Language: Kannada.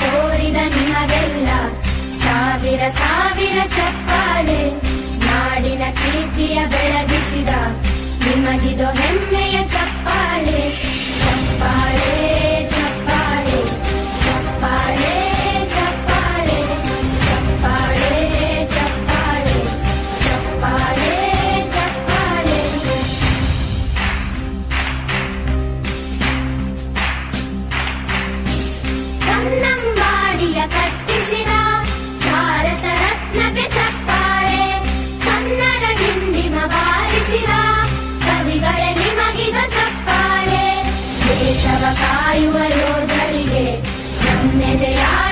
ತೋರಿದ ನಿಮಗೆಲ್ಲ ಸಾವಿರ ಸಾವಿರ ಚಪ್ಪಾಳೆ ಕಟ್ಟಿಸಿದ ಭಾರತ ರತ್ನಕ್ಕೆ ಚಪ್ಪಾಳೆ ಕನ್ನಡ ಡಿಂಡಿಮ ಬಾರಿಸಿದ ಕವಿಗಳೇ ನಿಮಗಿದ ಚಪ್ಪಾಳೆ ದೇಶವ ಕಾಯುವ ಯೋಧರಿಗೆ ನಮ್ಮೆದೆಯ